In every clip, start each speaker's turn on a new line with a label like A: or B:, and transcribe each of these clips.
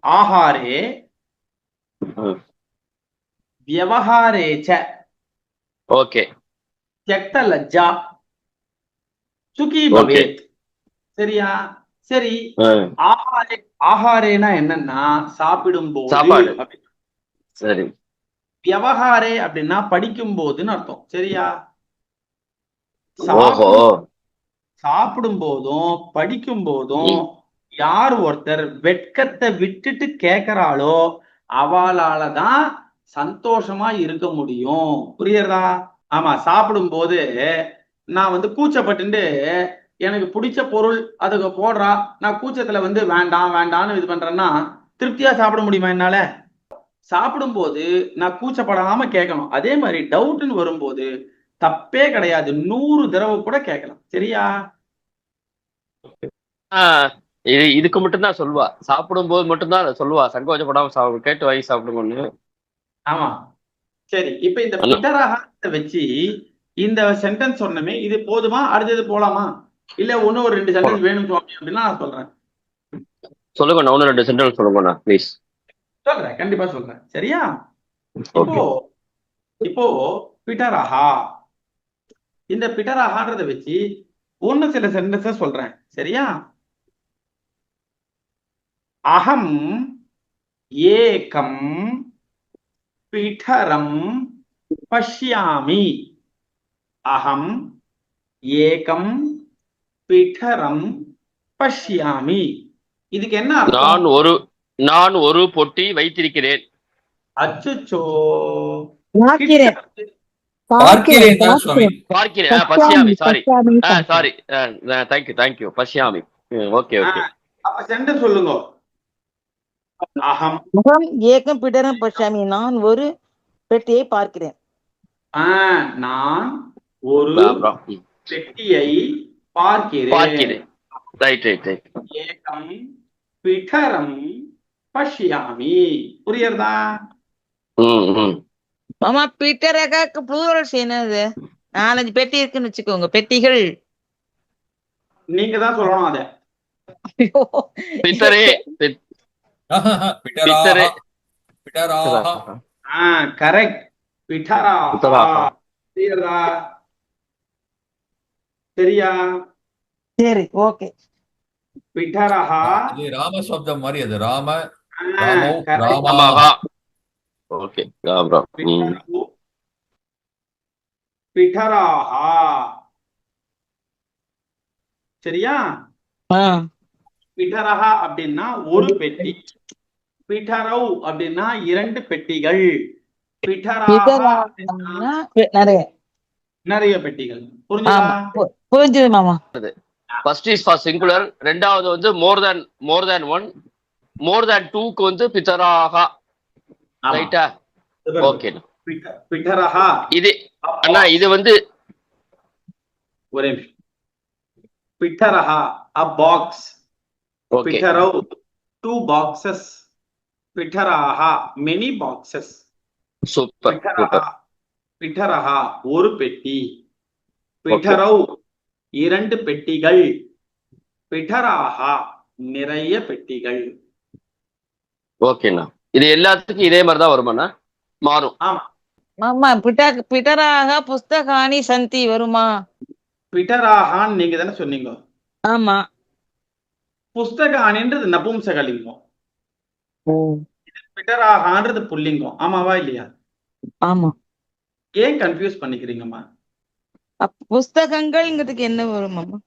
A: ஆஹாரே. வியவஹாரே ச.
B: ஓகே.
A: தியக்த லஜ்ஜா. சுகி. பவேத். சரியா? சரி. ஆஹாரே ஆஹாரேனா என்னன்னா சாப்பிடும்போது
B: சாப்பாடு.
A: அப்படி.
B: சரி.
A: வியவஹாரே அப்படின்னா படிக்கும் போதுன்னு அர்த்தம். சரியா? சாப்பிடும் சாப்பிடும் போதும் படிக்கும் போதும் யார் ஒருத்தர் வெட்கத்தை விட்டுட்டு கேக்குறாளோ அவளால தான் சந்தோஷமா இருக்க முடியும். புரியுறதா? ஆமா சாப்பிடும் போது நான் வந்து கூச்சப்பட்டுண்டு எனக்கு பிடிச்ச பொருள் அதுக்கு போடுறா நான் கூச்சத்துல வந்து வேண்டாம் வேண்டாம்னு இது பண்றேன்னா திருப்தியா சாப்பிட முடியுமா என்னால? சாப்பிடும்போது நான் கூச்சப்படாம கேட்கணும். அதே மாதிரி டவுட்னு வரும்போது தப்பே கிடையாது. நூறு தடவை கூட கேட்கலாம். சரியா?
B: இது இதுக்கு மட்டும்தான் சொல்லுவா. சாப்பிடும்போது மட்டும்தான் அதை சொல்லுவா. சங்கோச்சப்படாம சாப்பிடு கேட்டு வாங்கி சாப்பிடுங்கன்னு.
A: ஆமா. சரி இப்ப இந்த
B: அல்ல.
A: பிட்டராக வச்சு இந்த சென்டென்ஸ் சொன்னமே இது போதுமா? அடுத்தது போலாமா? இல்ல ஒண்ணு ஒரு ரெண்டு சென்டென்ஸ் வேணும் சுவாமி அப்படின்னா நான் சொல்றேன்.
B: சொல்லுங்க நான் ஒன்று ரெண்டு சென்டென்ஸ் சொல்லுங்கண்ணா ப்ளீஸ்
A: சொல்றேன் கண்டிப்பா சொல்றேன். சரியா? இப்போ இப்போ பிட்டரஹா இந்த பிட்டரஹான்றத வச்சு ஒண்ணு சில சென்டென்ஸஸ் சொல்றேன். சரியா? அகம் ஏகம் பிட்டரம் பஷ்யாமி. அகம் ஏகம் பிட்டரம் பஷ்யாமி. இதுக்கு என்ன
B: நான் ஒரு நான் ஒரு பொட்டி வைத்திருக்கிறேன்.
A: அச்சுச்சோ.
C: பார்க்கிறேன்.
B: பசியாமி sorry sorry thank you thank you பசியாமி okay okay
A: அப்ப சென்டென்ஸ் சொல்லுங்க. அகம்
C: ஏக்கம் பிடரம் பசாமி நான் ஒரு பெட்டியை பார்க்கிறேன்.
A: ஆ, நான் ஒரு பெட்டியை பார்க்கிறேன். ஏகம் பிடரம் பஷ்யாமி புரியுறதா?
C: மாமா பிட்டரகாக்கு ப்ளூரல்ஸ் என்னது? நாலஞ்சு பெட்டி இருக்குன்னு வச்சுக்கோங்க பெட்டிகள்.
A: நீங்க தான் சொல்லணும் அத.
D: பிட்டராக பிட்டராக
A: ஆ கரெக்ட். புரியுறதா சரியா?
C: சரி ஓகே.
A: பிடரஹா.
D: இது ராம சப்தம் மாதிரி அது. ராம ராமோ. ராமா.
B: ஆமாவா ஓகே ப்ரோ ம்
A: பிடரஹு. பிடராஹா. சரியா?
C: ஆ.
A: பிடரஹா அப்படின்னா ஒரு பெட்டி. பிடரவ் அப்படின்னா இரண்டு பெட்டிகள்.
C: நிறைய.
A: நிறைய பெட்டிகள். புரிஞ்சுதா?
C: மாமா.
B: ஃபர்ஸ்ட் இஸ் ஃபார் சிங்குலர் ரெண்டாவது வந்து மோர் தேன் மோர் தேன் ஒன் மோர் தேன் டூக்கு வந்து பித்தராகா. ரைட்டா. ஓகே
A: பிட- பிடரஹா
B: இது அண்ணா இது வந்து
A: ஒரே நிமிஷம். பிட்டரஹா a box. பிட்டரவ் two boxes. பிட்டராஹா many boxes.
B: சூப்பர்
A: பிட்டரஹா ஒரு பெட்டி. பிட்டரவ் இரண்டு பெட்டிகள். பிட்டராஹா நிறைய பெட்டிகள்.
B: ஓகேண்ணா இது எல்லாத்துக்கும் இதே மாதிரி தான் வருமாண்ணா? மாறும்.
A: ஆமா.
C: மாமா பிட்ட பிட்டராக புஸ்தகானி சந்தி வருமா?
A: பிட்டராஹான்னு நீங்க தானே சொன்னீங்க.
C: ஆமா.
A: புஸ்தகானின்றது நபும்சகலிங்கம். பிட்டராஹான்றது புல்லிங்கம். ஆமாவா இல்லையா?
C: ஆமா.
A: ஏன் கன்ஃபியூஸ் பண்ணிக்கிறீங்கம்மா
C: புஸ்தகங்கள்ங்கிறதுக்கு என்ன வரும்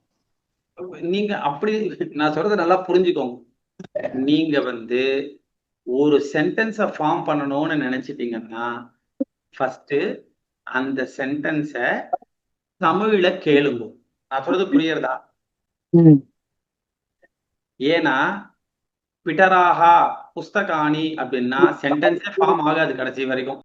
A: நீங்க அப்படி நான் சொல்றதை நல்லா புரிஞ்சுக்கோங்க. நீங்க வந்து ஒரு சென்டென்ஸை ஃபார்ம் பண்ணணும்னு நினைச்சிட்டீங்கன்னா ஃபர்ஸ்ட் அந்த சென்டென்ஸை தமிழ்ல கேளுங்க. நான் சொல்றது புரியுறதா. ஏன்னா பிட்டராகா புஸ்தகானி அப்படின்னா சென்டென்ஸே ஃபார்ம் ஆகாது கடைசி வரைக்கும்.